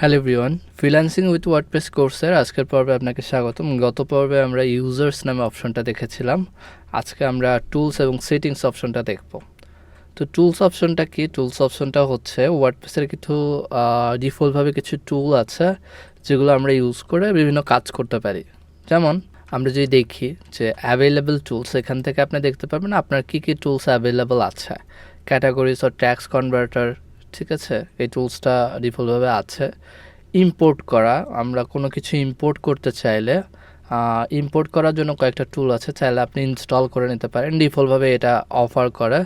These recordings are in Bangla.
Hello everyone freelancing with WordPress কোর্সের আজকের পর্বে আপনাকে স্বাগতম। গত পর্বে আমরা ইউজার্স নামে অপশনটা দেখেছিলাম। আজকে আমরা টুলস এবং সেটিংস অপশনটা দেখব। তো টুলস অপশনটা কি? টুলস অপশনটা হচ্ছে ওয়ার্ডপ্রেসের কিছু ডিফল্টভাবে কিছু টুল আছে, যেগুলো আমরা ইউজ করে বিভিন্ন কাজ করতে পারি। যেমন, আমরা যদি দেখি যে অ্যাভেলেবল টুলস এখান থেকে আপনি দেখতে পারবেন আপনার কী কী টুলস অ্যাভেলেবল আছে। ক্যাটাগরিজ ও ট্যাক্স কনভার্টার ঠিক আছে, এই টুলসটা ডিফল্টভাবে আছে। ইম্পোর্ট করা, আমরা কোনো কিছু ইম্পোর্ট করতে চাইলে ইম্পোর্ট করার জন্য কয়েকটা টুল আছে, চাইলে আপনি ইনস্টল করে নিতে পারেন। ডিফল্টভাবে এটা অফার করে,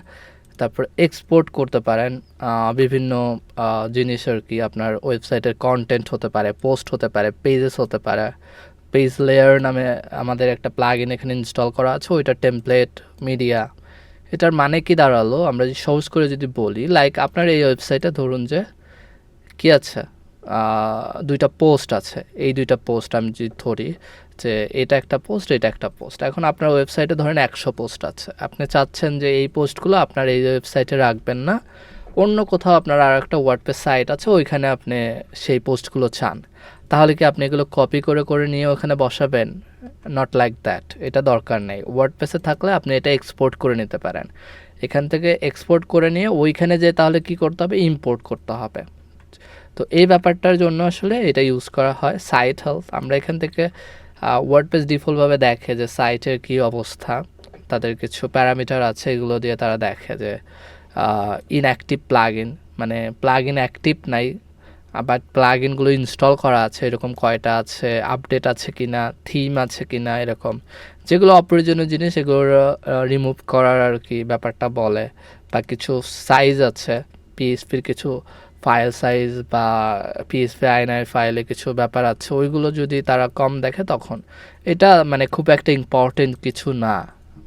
তারপর এক্সপোর্ট করতে পারেন বিভিন্ন জিনিস আর কি আপনার ওয়েবসাইটের কন্টেন্ট হতে পারে পোস্ট হতে পারে পেজেস হতে পারে। পেজ লেয়ার নামে আমাদের একটা প্লাগ ইন এখানে ইনস্টল করা আছে, ওইটা টেমপ্লেট মিডিয়া এটার মানে কি দাঁড়াল? আমরা যদি সহজ করে যদি বলি লাইক আপনার এই ওয়েবসাইটে ধরুন যে, কি আছে? দুইটা পোস্ট আছে। এই দুইটা পোস্ট আমি যদি ধরি, যে এটা একটা পোস্ট এটা একটা পোস্ট এখন আপনার ওয়েবসাইটে ধরেন একশো পোস্ট আছে। আপনি চাচ্ছেন যে এই পোস্টগুলো আপনার এই ওয়েবসাইটে রাখবেন না। অন্য কোথাও আপনার আর একটা ওয়ার্ডপেস সাইট আছে, ওইখানে আপনি সেই পোস্টগুলো চান। তাহলে কি আপনি এগুলো কপি করে করে নিয়ে ওখানে বসাবেন? নট লাইক দ্যাট এটা দরকার নেই। ওয়ার্ডপ্রেসে থাকলে আপনি এটা এক্সপোর্ট করে নিতে পারেন। এখান থেকে এক্সপোর্ট করে নিয়ে ওইখানে যে তাহলে কি করতে হবে? ইম্পোর্ট করতে হবে। তো এই ব্যাপারটার জন্য আসলে এটা ইউজ করা হয়। সাইট হেলথ আমরা এখান থেকে ওয়ার্ডপ্রেস ডিফল্টভাবে দেখে যে সাইটের কি অবস্থা, তাদের কিছু প্যারামিটার আছে, এগুলো দিয়ে তারা দেখে যে ইনঅ্যাক্টিভ প্লাগ ইন মানে প্লাগ ইন অ্যাক্টিভ নাই আবার প্লাগ ইনগুলো ইনস্টল করা আছে, এরকম কয়টা আছে আপডেট আছে কি না থিম আছে কি না এরকম। যেগুলো অপ্রয়োজনীয় জিনিস, এগুলো রিমুভ করার আর কি ব্যাপারটা বলে। বা কিছু সাইজ আছে পিএসপির কিছু ফাইল সাইজ বা পিএসপি আইনার ফাইলে কিছু ব্যাপার আছে, ওইগুলো যদি তারা কম দেখে তখন, এটা মানে খুব একটা ইম্পর্টেন্ট কিছু না।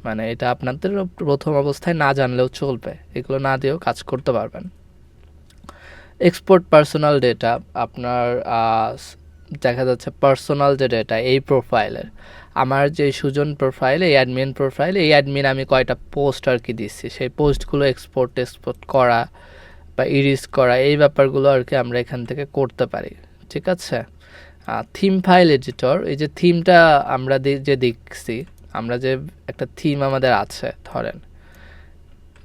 মানে এটা আপনাদের প্রথম অবস্থায় না জানলেও চলবে, এগুলো না দিয়েও কাজ করতে পারবেন। এক্সপোর্ট পার্সোনাল ডেটা আপনার দেখা যাচ্ছে পার্সোনাল যে ডেটা এই প্রোফাইলের আমার যে সুজন প্রোফাইল এই অ্যাডমিন প্রোফাইল এই অ্যাডমিন আমি কয়টা পোস্ট আর কি দিচ্ছি সেই পোস্টগুলো এক্সপোর্ট এক্সপোর্ট করা বা ইরিজ করা, এই ব্যাপারগুলো আর কি আমরা এখান থেকে করতে পারি। ঠিক আছে? থিম ফাইল এডিটর এই যে থিমটা আমরা যে দেখছি, আমরা যে একটা থিম আমাদের আছে, ধরেন।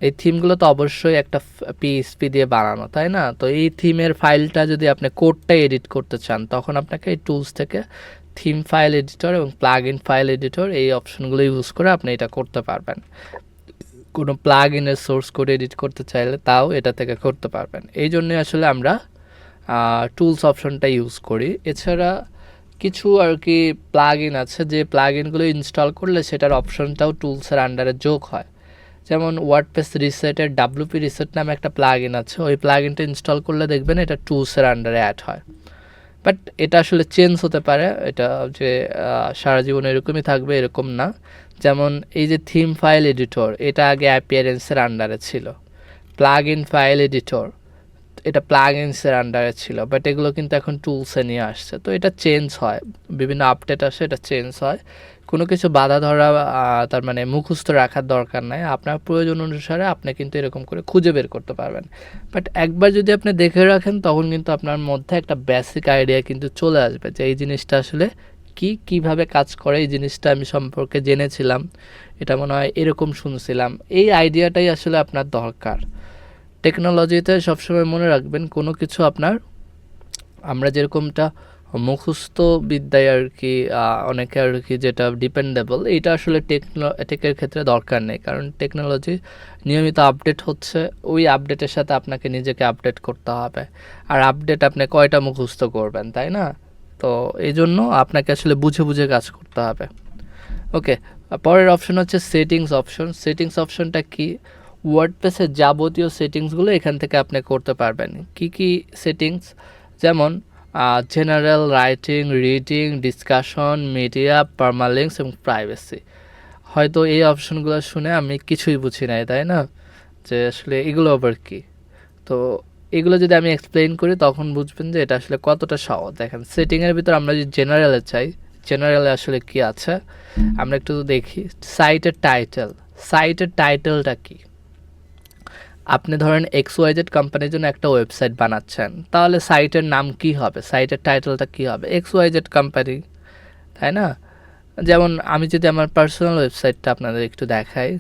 এই থিমগুলো তো অবশ্যই একটা পিএসপি দিয়ে বানানো, তাই না? তো এই থিমের ফাইলটা যদি আপনি কোডটা এডিট করতে চান, তখন আপনাকে এই টুলস থেকে থিম ফাইল এডিটর এবং প্লাগ ইন ফাইল এডিটর এই অপশনগুলো ইউজ করে আপনি এটা করতে পারবেন। কোনো প্লাগ ইনের সোর্স কোড এডিট করতে চাইলে তাও এটা থেকে করতে পারবেন। এই জন্যই আসলে আমরা টুলস অপশনটা ইউজ করি। এছাড়া কিছু আর কি প্লাগ ইন আছে, যে প্লাগ ইনগুলো ইনস্টল করলে সেটার অপশনটাও টুলসের আন্ডারে যোগ হয়। যেমন ওয়ার্ডপ্রেস রিসেটের ডাব্লুপি রিসেট নামে একটা প্লাগ ইন আছে। ওই প্লাগ ইনটা ইনস্টল করলে দেখবেন এটা টুলসের আন্ডারে অ্যাড হয়। বাট এটা আসলে চেঞ্জ হতে পারে। এটা যে সারা জীবন এরকমই থাকবে, এরকম না। যেমন এই যে থিম ফাইল এডিটর এটা আগে অ্যাপিয়ারেন্সের আন্ডারে ছিল। প্লাগ ইন ফাইল এডিটর এটা প্লাগ ইনসের আন্ডারে ছিল। বাট এগুলো কিন্তু এখন টুলসে নিয়ে আসছে। তো এটা চেঞ্জ হয়। বিভিন্ন আপডেট আসে, এটা চেঞ্জ হয়। কোনো কিছু বাধা ধরা তার মানে মুখস্থ রাখার দরকার নাই। আপনার প্রয়োজন অনুসারে আপনি কিন্তু এরকম করে খুঁজে বের করতে পারবেন। বাট একবার যদি আপনি দেখে রাখেন, তখন কিন্তু আপনার মধ্যে একটা বেসিক আইডিয়া কিন্তু চলে আসবে যে এই জিনিসটা আসলে কি, কীভাবে কাজ করে, এই জিনিসটা আমি সম্পর্কে জেনেছিলাম, এটা মনে হয় এরকম শুনছিলাম। এই আইডিয়াটাই আসলে আপনার দরকার। টেকনোলজিতে সবসময় মনে রাখবেন, কোনো কিছু আপনার, আমরা যেরকমটা মুখস্থ বিদ্যায় আর কি অনেকে আর কি যেটা ডিপেন্ডেবল এইটা আসলে টেকনো টেকের ক্ষেত্রে দরকার নেই। কারণ টেকনোলজি নিয়মিত আপডেট হচ্ছে, ওই আপডেটের সাথে আপনাকে নিজেকে আপডেট করতে হবে। আর আপডেট আপনি কয়টা মুখস্থ করবেন, তাই না? তো এই জন্য আপনাকে আসলে বুঝে বুঝে কাজ করতে হবে। ওকে পরের অপশন হচ্ছে সেটিংস অপশন সেটিংস অপশনটা কি? ওয়ার্ডপ্রেসের যাবতীয় সেটিংসগুলো এখান থেকে আপনি করতে পারবেন। কি কি সেটিংস যেমন general writing reading discussion media permalinks এবং প্রাইভেসি হয়তো এই অপশনগুলো শুনে আমি কিছুই বুঝি নাই, তাই না? যে আসলে এগুলো আবার কি? তো এগুলো যদি আমি এক্সপ্লেন করি, তখন বুঝবেন যে এটা আসলে কতটা সহজ। দেখেন সেটিংয়ের ভিতর আমরা যদি জেনারেলে চাই জেনারেলে আসলে কি আছে? আমরা একটু দেখি। সাইটের টাইটেল সাইটের টাইটেলটা কি? আপনি ধরেন এক্স ওয়াইজেড কোম্পানির জন্য একটা ওয়েবসাইট বানাচ্ছেন, তাহলে সাইটের নাম কি হবে? সাইটের টাইটেলটা কি হবে? এক্স ওয়াইজেড কোম্পানি তাই না? যেমন আমি যদি আমার পার্সোনাল ওয়েবসাইটটা আপনাদের একটু দেখাই।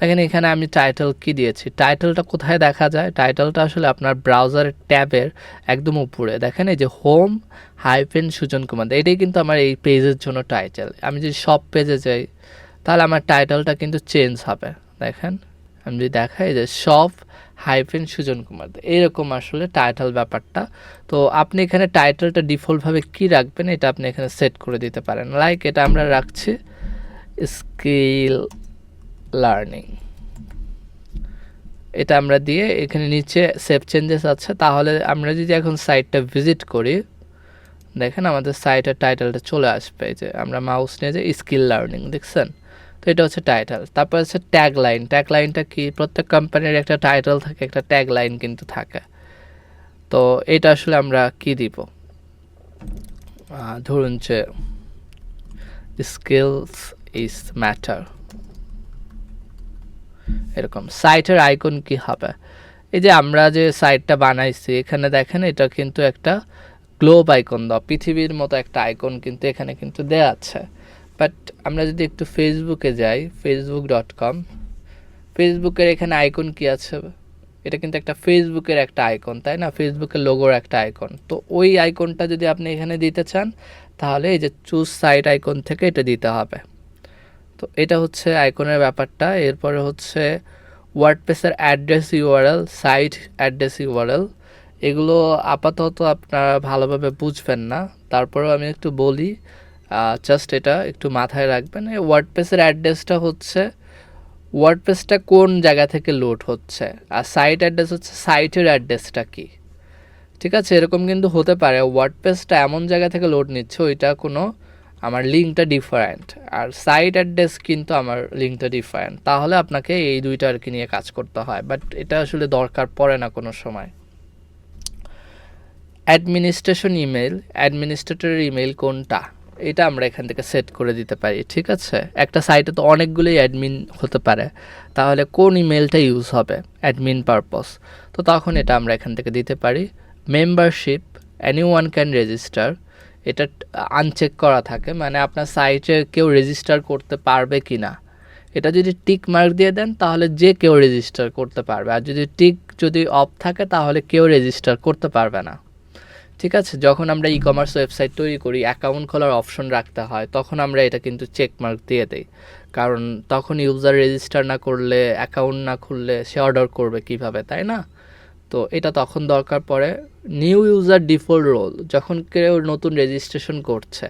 দেখেন এখানে আমি টাইটেল কি দিয়েছি? টাইটেলটা কোথায় দেখা যায়? টাইটেলটা আসলে আপনার ব্রাউজারের ট্যাবের একদম উপরে। দেখেন এই যে হোম হাইফেন সুজন কুমার। এটাই কিন্তু আমার এই পেজের জন্য টাইটেল আমি যদি সব পেজে যাই তাহলে আমার টাইটেলটা কিন্তু চেঞ্জ হবে। দেখেন, আমি যদি দেখাই যে সব হাইফেন সুজন কুমার এইরকম আসলে টাইটেল ব্যাপারটা। তো আপনি এখানে টাইটেলটা ডিফল্টভাবে কি রাখবেন, এটা আপনি এখানে সেট করে দিতে পারেন। লাইক এটা আমরা রাখছি স্কিল লার্নিং এটা আমরা দিয়ে এখানে নিচে সেভ চেঞ্জেস আছে। তাহলে আমরা যদি এখন সাইটটা ভিজিট করি দেখেন আমাদের সাইটের টাইটেলটা চলে আসবে যে, আমরা মাউস নিয়ে যে স্কিল লার্নিং দেখছেন? তো এটা হচ্ছে টাইটেল তারপর হচ্ছে ট্যাগ লাইন ট্যাগ লাইনটা কি? প্রত্যেক কোম্পানির একটা টাইটেল থাকে, একটা ট্যাগ লাইন কিন্তু থাকে। তো এটা আসলে আমরা কি দিব? ধরুন যে স্কিলস ইজ ম্যাটার এরকম। সাইটের আইকন কি হবে? এই যে আমরা যে সাইটটা বানাইছি, এখানে দেখেন এটা কিন্তু একটা গ্লোব আইকন দাও পৃথিবীর মতো একটা আইকন কিন্তু এখানে কিন্তু দেয়া আছে। বাট আমরা যদি একটু ফেসবুকে যাই ফেসবুক ডট কম ফেসবুকের এখানে আইকন কি আছে? এটা কিন্তু একটা ফেসবুকের একটা আইকন তাই না? ফেসবুকের লোগোর একটা আইকন তো ওই আইকনটা যদি আপনি এখানে দিতে চান, তাহলে এই যে চুজ সাইট আইকন থেকে এটা দিতে হবে। তো এটা হচ্ছে আইকনের ব্যাপারটা। এরপরে হচ্ছে ওয়ার্ডপ্রেসের address URL site address URL এগুলো আপাতত আপনারা ভালোভাবে বুঝবেন না। তারপরেও আমি একটু বলি জাস্ট এটা একটু মাথায় রাখবেন। এই ওয়ার্ডপ্রেসের অ্যাড্রেসটা হচ্ছে ওয়ার্ডপ্রেসটা কোন জায়গা থেকে লোড হচ্ছে? আর সাইট অ্যাড্রেস হচ্ছে সাইটের অ্যাড্রেসটা কি? ঠিক আছে? এরকম কিন্তু হতে পারে। ওয়ার্ডপ্রেসটা এমন জায়গা থেকে লোড নিচ্ছে, ওইটা কোনো আমার লিঙ্কটা ডিফারেন্ট আর সাইট অ্যাড্রেস কিন্তু আমার লিঙ্কটা ডিফারেন্ট তাহলে আপনাকে এই দুইটা আর কি নিয়ে কাজ করতে হয়। বাট এটা আসলে দরকার পড়ে না কোনো সময়। অ্যাডমিনিস্ট্রেশন ইমেল অ্যাডমিনিস্ট্রেটরের ইমেল কোনটা? এটা আমরা এখান থেকে সেট করে দিতে পারি, ঠিক আছে? একটা সাইটে তো অনেকগুলোই অ্যাডমিন হতে পারে। তাহলে কোন ইমেলটা ইউজ হবে? অ্যাডমিন পারপস তো তখন এটা আমরা এখান থেকে দিতে পারি। Membership anyone can register এটা আনচেক করা থাকে মানে আপনার সাইটে কেউ রেজিস্টার করতে পারবে কি না এটা যদি টিক মার্ক দিয়ে দেন, তাহলে যে কেউ রেজিস্টার করতে পারবে। আর যদি টিক যদি অফ থাকে, তাহলে কেউ রেজিস্টার করতে পারবে না। ঠিক আছে? যখন আমরা ই কমার্স ওয়েবসাইট তৈরি করি অ্যাকাউন্ট খোলার অপশন রাখতে হয়, তখন আমরা এটা কিন্তু চেক মার্ক দিয়ে দিই। কারণ তখন ইউজার রেজিস্টার না করলে অ্যাকাউন্ট না খুললে সে অর্ডার করবে কীভাবে, তাই না? তো এটা তখন দরকার পড়ে। নিউ ইউজার ডিফল্ট রোল যখন কেউ নতুন রেজিস্ট্রেশন করছে,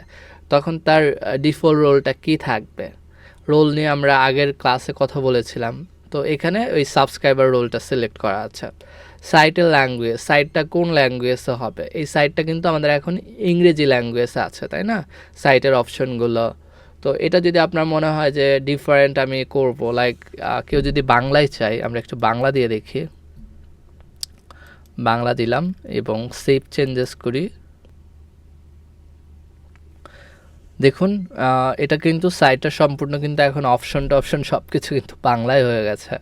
তখন তার ডিফল্ট রোলটা কি থাকবে? রোল নিয়ে আমরা আগের ক্লাসে কথা বলেছিলাম। তো এখানে ওই সাবস্ক্রাইবার রোলটা সিলেক্ট করা আছে। সাইটের ল্যাঙ্গুয়েজ সাইটটা কোন ল্যাঙ্গুয়েজে হবে? এই সাইটটা কিন্তু আমাদের এখন ইংরেজি ল্যাঙ্গুয়েজে আছে, তাই না? সাইটের অপশনগুলো। তো এটা যদি আপনার মনে হয় যে ডিফারেন্ট আমি করব লাইক কেউ যদি বাংলায় চাই আমরা একটু বাংলা দিয়ে দেখি। বাংলা দিলাম এবং সেভ চেঞ্জেস করি। দেখুন এটা কিন্তু সাইটটা সম্পূর্ণ কিন্তু এখন অপশন টপশন সব কিছু কিন্তু বাংলায় হয়ে গেছে।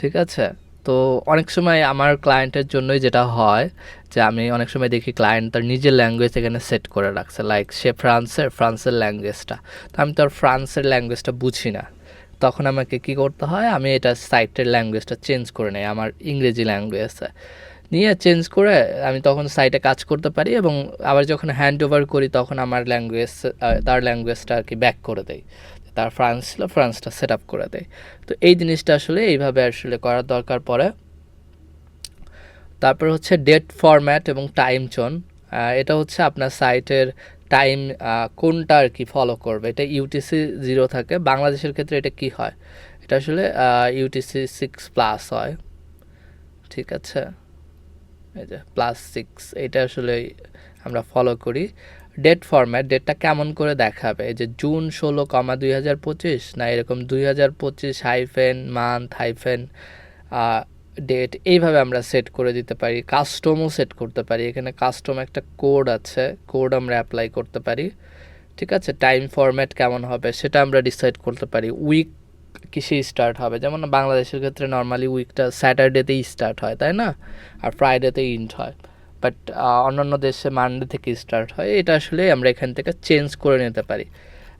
ঠিক আছে? তো অনেক সময় আমার ক্লায়েন্টের জন্যই যেটা হয় যে আমি অনেক সময় দেখি ক্লায়েন্ট তার নিজের ল্যাঙ্গুয়েজ এখানে সেট করে রাখছে লাইক সে ফ্রান্সের ফ্রান্সের ল্যাঙ্গুয়েজটা তো আমি তো আর ফ্রান্সের ল্যাঙ্গুয়েজটা বুঝি না। তখন আমাকে কি করতে হয়, আমি এটা সাইটের ল্যাঙ্গুয়েজটা চেঞ্জ করে নেই, আমার ইংরেজি ল্যাঙ্গুয়েজে নিয়ে চেঞ্জ করে আমি তখন সাইটে কাজ করতে পারি এবং আবার যখন হ্যান্ড ওভার করি তখন আমার ল্যাঙ্গুয়েজ তার ল্যাঙ্গুয়েজটা আর কি ব্যাক করে দেয় তার ফ্রান্স ছিল ফ্রান্সটা সেট আপ করে দেয়। তো এই জিনিসটা আসলে এইভাবে আসলে করার দরকার পড়ে। তারপর হচ্ছে ডেট ফরম্যাট এবং টাইম জোন এটা হচ্ছে আপনার সাইটের টাইম কোনটা আর কি ফলো করবে। এটা ইউটিসি জিরো থাকে। বাংলাদেশের ক্ষেত্রে এটা কি হয়? এটা আসলে ইউটিসি সিক্স প্লাস হয়। ঠিক আছে? এই যে প্লাস সিক্স এটা আসলে আমরা ফলো করি। ডেট ফরম্যাট ডেটটা কেমন করে দেখাবে? যে জুন ষোলো কমা দুই হাজার পঁচিশ না এরকম দুই হাজার পঁচিশ হাইফেন মান্থ হাইফেন ডেট এইভাবে আমরা সেট করে দিতে পারি কাস্টমও সেট করতে পারি। এখানে কাস্টম একটা কোড আছে কোড আমরা অ্যাপ্লাই করতে পারি। ঠিক আছে? টাইম ফরম্যাট কেমন হবে সেটা আমরা ডিসাইড করতে পারি। উইক কিসে স্টার্ট হবে? যেমন বাংলাদেশের ক্ষেত্রে নর্মালি উইকটা স্যাটারডেতেই স্টার্ট হয়, তাই না? আর ফ্রাইডেতে ইন্ট হয়। বাট অন্যান্য দেশে মানডে থেকে স্টার্ট হয়। এটা আসলে আমরা এখান থেকে চেঞ্জ করে নিতে পারি।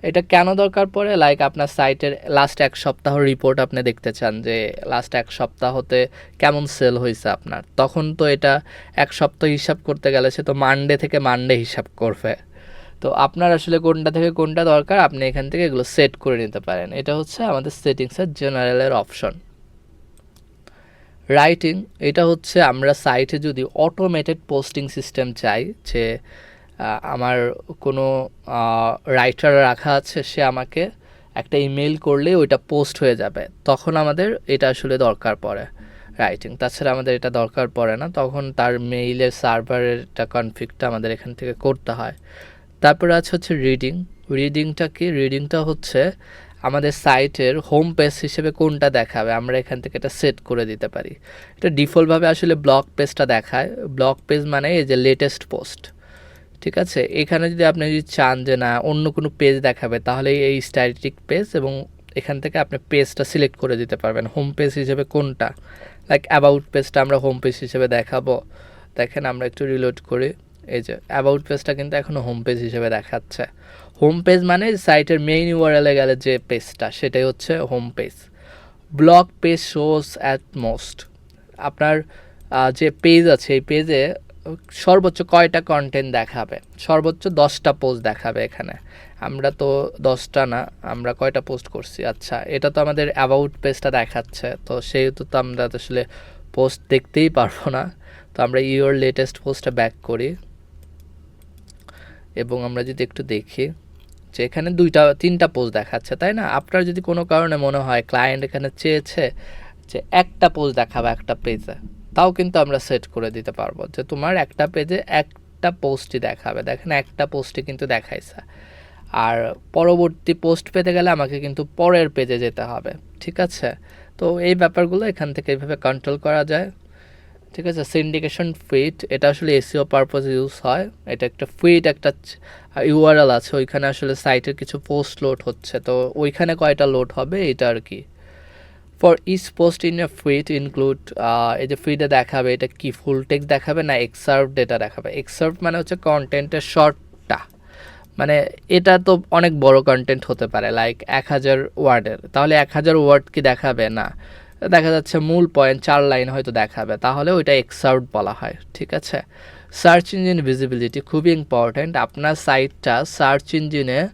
এটা কেন দরকার পড়ে? লাইক আপনার সাইটের লাস্ট এক সপ্তাহ রিপোর্ট আপনি দেখতে চান যে লাস্ট এক সপ্তাহতে কেমন সেল হয়েছে আপনার? তখন তো এটা এক সপ্তাহ হিসাব করতে গেলে সে তো মানডে থেকে মানডে হিসাব করবে। তো আপনার আসলে কোনটা থেকে কোনটা দরকার? আপনি এখান থেকে এগুলো সেট করে নিতে পারেন। এটা হচ্ছে আমাদের সেটিংসের জেনারেলের অপশন রাইটিং এটা হচ্ছে আমরা সাইটে যদি অটোমেটেড পোস্টিং সিস্টেম চাই যে আমার কোনো রাইটার রাখা আছে, সে আমাকে একটা ইমেল করলে ওইটা পোস্ট হয়ে যাবে। তখন আমাদের এটা আসলে দরকার পড়ে রাইটিং তাছাড়া আমাদের এটা দরকার পড়ে না, তখন তার মেইলের সার্ভারেরটা কনফিগটা আমাদের এখান থেকে করতে হয়। তারপরে আছে হচ্ছে রিডিং রিডিংটা কি রিডিংটা হচ্ছে আমাদের সাইটের হোম পেজ হিসেবে কোনটা দেখাবে, আমরা এখান থেকে এটা সেট করে দিতে পারি। এটা ডিফল্টভাবে আসলে ব্লগ পেজটা দেখায়। ব্লগ পেজ মানে এই যে লেটেস্ট পোস্ট ঠিক আছে? এখানে যদি আপনি যদি চান যে না, অন্য কোনো পেজ দেখাবে, তাহলে এই স্ট্যাটিক পেজ এবং এখান থেকে আপনি পেজটা সিলেক্ট করে দিতে পারবেন। হোম পেজ হিসেবে কোনটা? লাইক অ্যাবাউট পেজটা আমরা হোম পেজ হিসেবে দেখাবো। দেখেন আমরা একটু রিলোড করি। এই যে অ্যাবাউট পেজটা কিন্তু এখনও হোম পেজ হিসেবে দেখাচ্ছে। হোম পেজ মানে সাইটের মেইন ইউআরএলে গেলে যে পেজটা সেটাই হচ্ছে home page blog page shows at most আপনার যে পেজ আছে, এই পেজে সর্বোচ্চ কয়টা কন্টেন্ট দেখাবে? সর্বোচ্চ দশটা পোস্ট দেখাবে এখানে। আমরা তো দশটা না, আমরা কয়টা পোস্ট করছি? আচ্ছা এটা তো আমাদের অ্যাবাউট পেজটা দেখাচ্ছে, তো সেহেতু তো আমরা আসলে পোস্ট দেখতেই পারব না। তো আমরা ইওর লেটেস্ট পোস্টটা ব্যাক করি। এবং আমরা যদি একটু দেখি যে এখানে দুইটা, তিনটা পোস্ট দেখাচ্ছে, তাই না? আপনার যদি কোনো কারণে মনে হয় ক্লায়েন্ট এখানে চেয়েছে যে একটা পোস্ট দেখাবে একটা পেজে তাও কিন্তু আমরা সেট করে দিতে পারব যে তোমার একটা পেজে একটা পোস্টই দেখাবে। দেখেন, একটা পোস্টই কিন্তু দেখাইছে। আর পরবর্তী পোস্ট পেতে গেলে আমাকে কিন্তু পরের পেজে যেতে হবে, ঠিক আছে? তো এই ব্যাপারগুলো এখান থেকে এইভাবে কন্ট্রোল করা যায়। ঠিক আছে? সিন্ডিকেশন ফিট এটা আসলে এসিও পারপাস ইউজ হয়। এটা একটা ফিট একটা ইউআরএল আছে। ওইখানে আসলে সাইটের কিছু পোস্ট লোড হচ্ছে। তো ওইখানে কয়টা লোড হবে এটা আর কি। For each post in a feed include এই যে ফিডে দেখাবে, এটা কি ফুল টেক্সট দেখাবে না এক্সার্ভ ডেটা দেখাবে? এক্সার্ভ মানে হচ্ছে কন্টেন্টের শর্টটা মানে এটা তো অনেক বড় কন্টেন্ট হতে পারে লাইক এক হাজার ওয়ার্ডের তাহলে এক হাজার ওয়ার্ড কি দেখাবে? না। দেখা যাচ্ছে মূল পয়েন্ট চার লাইন হয়তো দেখাবে। তাহলে ওইটা এক্সাউট বলা হয়, ঠিক আছে? সার্চ ইঞ্জিন ভিজিবিলিটি খুবই ইম্পর্ট্যান্ট আপনার সাইটটা সার্চ ইঞ্জিনে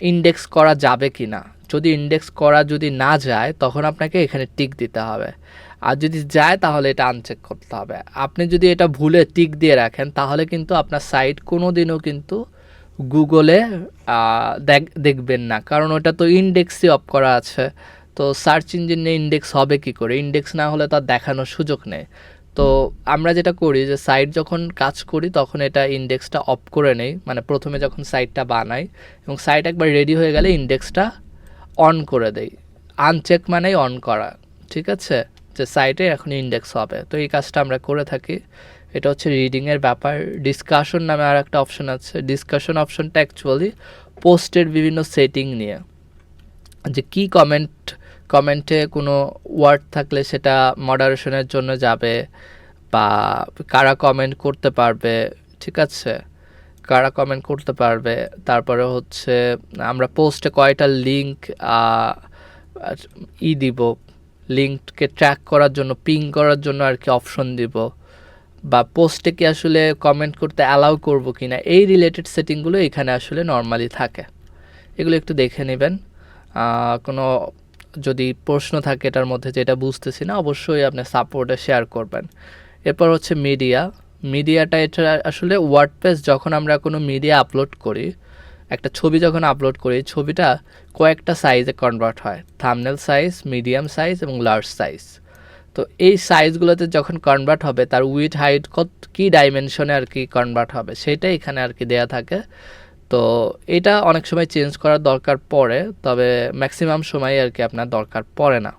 ইন্ডেক্স করা যাবে কি না যদি ইন্ডেক্স করা যদি না যায়, তখন আপনাকে এখানে টিক দিতে হবে। আর যদি যায়, তাহলে এটা আনচেক করতে হবে। আপনি যদি এটা ভুলে টিক দিয়ে রাখেন, তাহলে কিন্তু আপনার সাইট কোনো দিনও কিন্তু গুগলে দেখ- দেখবেন না। কারণ ওটা তো ইন্ডেক্সই অফ করা আছে। তো সার্চ ইঞ্জিনে ইন্ডেক্স হবে কি করে? ইন্ডেক্স না হলে তার দেখানোর সুযোগ নেই। তো আমরা যেটা করি যে সাইট যখন কাজ করি, তখন এটা ইন্ডেক্সটা অফ করে নেই। মানে প্রথমে যখন সাইটটা বানাই এবং সাইট একবার রেডি হয়ে গেলে ইন্ডেক্সটা অন করে দেই। আনচেক মানেই অন করা, ঠিক আছে? যে সাইটে এখন ইন্ডেক্স হবে। তো এই কাজটা আমরা করে থাকি। এটা হচ্ছে রিডিংয়ের ব্যাপার। ডিসকাশন নামে আর একটা অপশন আছে। ডিসকাশন অপশনটা অ্যাকচুয়ালি পোস্টের বিভিন্ন সেটিং নিয়ে। যে কি কমেন্ট কমেন্টে কোনো ওয়ার্ড থাকলে সেটা মডারেশনের জন্য যাবে বা কারা কমেন্ট করতে পারবে, ঠিক আছে? কারা কমেন্ট করতে পারবে? তারপরে হচ্ছে আমরা পোস্টে কয়টা লিঙ্ক ই দিব? লিঙ্ককে ট্র্যাক করার জন্য পিং করার জন্য আর কি অপশন দিব? বা পোস্টে কি আসলে কমেন্ট করতে অ্যালাউ করব কি না এই রিলেটেড সেটিংগুলো এখানে আসলে নর্মালি থাকে। এগুলো একটু দেখে নেবেন। কোনো যদি প্রশ্ন থাকে এটার মধ্যে যেটা বুঝতেছি না, অবশ্যই আপনি সাপোর্টে শেয়ার করবেন। এরপর হচ্ছে মিডিয়া মিডিয়াটা এটা আসলে ওয়ার্ডপ্রেস যখন আমরা কোনো মিডিয়া আপলোড করি, একটা ছবি যখন আপলোড করি ছবিটা কয়েকটা সাইজে কনভার্ট হয়। থামনেল সাইজ মিডিয়াম সাইজ এবং লার্জ সাইজ তো এই সাইজগুলোতে যখন কনভার্ট হবে, তার উইথ হাইট কত, কী ডাইমেনশনে আর কি কনভার্ট হবে সেটা এখানে আর কি দেয়া থাকে। তো এটা অনেক সময় চেঞ্জ করার দরকার পড়ে, তবে ম্যাক্সিমাম সময় আর কি আপনার দরকার পড়ে না।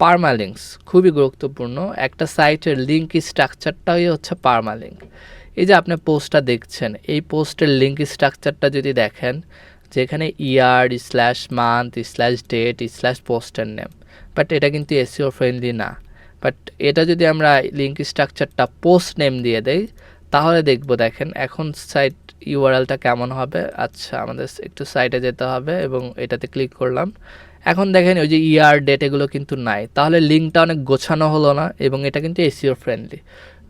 পারমালিঙ্কস খুবই গুরুত্বপূর্ণ। একটা সাইটের লিঙ্ক স্ট্রাকচারটাই হচ্ছে পারমালিঙ্ক এই যে আপনি পোস্টটা দেখছেন, এই পোস্টের লিঙ্ক স্ট্রাকচারটা যদি দেখেন, যেখানে year slash month slash date slash পোস্টের নেম বাট এটা কিন্তু এসিও ফ্রেন্ডলি না। বাট এটা যদি আমরা লিঙ্ক স্ট্রাকচারটা পোস্ট নেম দিয়ে দেই, তাহলে দেখব দেখেন, এখন সাইট ইউআরএলটা কেমন হবে? আচ্ছা আমাদের একটু সাইটে যেতে হবে এবং এটাতে ক্লিক করলাম। এখন দেখেন ওই যে ইয়ার ডেট এগুলো কিন্তু নাই। তাহলে লিঙ্কটা অনেক গোছানো হলো না এবং এটা কিন্তু এসিও ফ্রেন্ডলি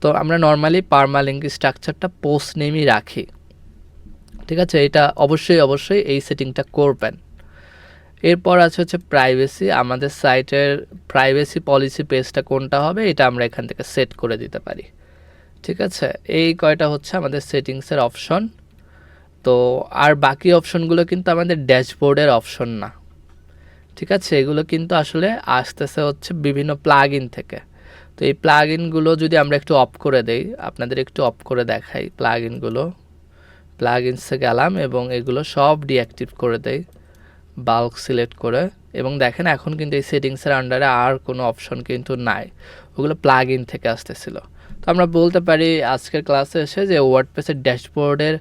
তো আমরা নর্মালি পারমা লিঙ্ক স্ট্রাকচারটা পোস্ট নেমই রাখি। ঠিক আছে? এটা অবশ্যই অবশ্যই এই সেটিংটা করবেন। এরপর আছে হচ্ছে প্রাইভেসি আমাদের সাইটের প্রাইভেসি পলিসি পেজটা কোনটা হবে? এটা আমরা এখান থেকে সেট করে দিতে পারি। ঠিক আছে? এই কয়টা হচ্ছে আমাদের সেটিংসের অপশন। তো আর বাকি অপশনগুলো কিন্তু আমাদের ড্যাশবোর্ডের অপশন না। ঠিক আছে? এগুলো কিন্তু আসলে আসতেছে হচ্ছে বিভিন্ন প্লাগ ইন থেকে। তো এই প্লাগ ইনগুলো যদি আমরা একটু অফ করে দেই, আপনাদের একটু অফ করে দেখাই প্লাগ ইনগুলো প্লাগ ইনসে গেলাম এবং এগুলো সব ডিঅ্যাক্টিভ করে দেই, বাল্ক সিলেক্ট করে। এবং দেখেন, এখন কিন্তু এই সেটিংসের আন্ডারে আর কোনো অপশন কিন্তু নাই। ওগুলো প্লাগ ইন থেকে আসতেছিল। তো আমরা বলতে পারি আজকের ক্লাসে এসে যে ওয়ার্ডপ্রেসের ড্যাশবোর্ডের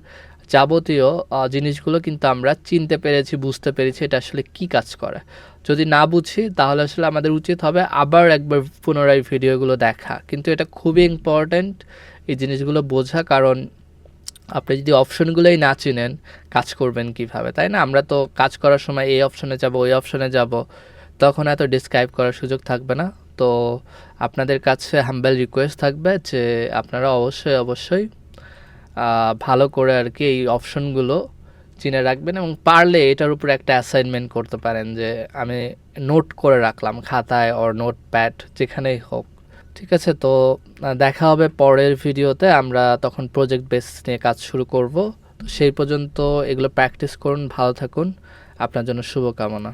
যাবতীয় জিনিসগুলো কিন্তু আমরা চিনতে পেরেছি, বুঝতে পেরেছি এটা আসলে কি কাজ করে। যদি না বুঝি, তাহলে আসলে আমাদের উচিত হবে আবার একবার পুনরায় ভিডিওগুলো দেখা। কিন্তু এটা খুবই ইম্পর্ট্যান্ট এই জিনিসগুলো বোঝা, কারণ আপনি যদি অপশনগুলোই না চিনেন, কাজ করবেন কীভাবে, তাই না? আমরা তো কাজ করার সময় এই অপশনে যাব, ওই অপশনে যাব, তখন এত ডিসক্রাইব করার সুযোগ থাকবে না। তো আপনাদের কাছে হাম্বেল রিকোয়েস্ট থাকবে যে আপনারা অবশ্যই অবশ্যই ভালো করে আর কি এই অপশনগুলো চিনে রাখবেন এবং পারলে এটার উপর একটা অ্যাসাইনমেন্ট করতে পারেন যে আমি নোট করে রাখলাম খাতায় ওর নোট প্যাড যেখানেই হোক। ঠিক আছে? তো দেখা হবে পরের ভিডিওতে আমরা তখন প্রজেক্ট বেস নিয়ে কাজ শুরু করব। তো সেই পর্যন্ত এগুলো প্র্যাকটিস করুন, ভালো থাকুন। আপনার জন্য শুভকামনা।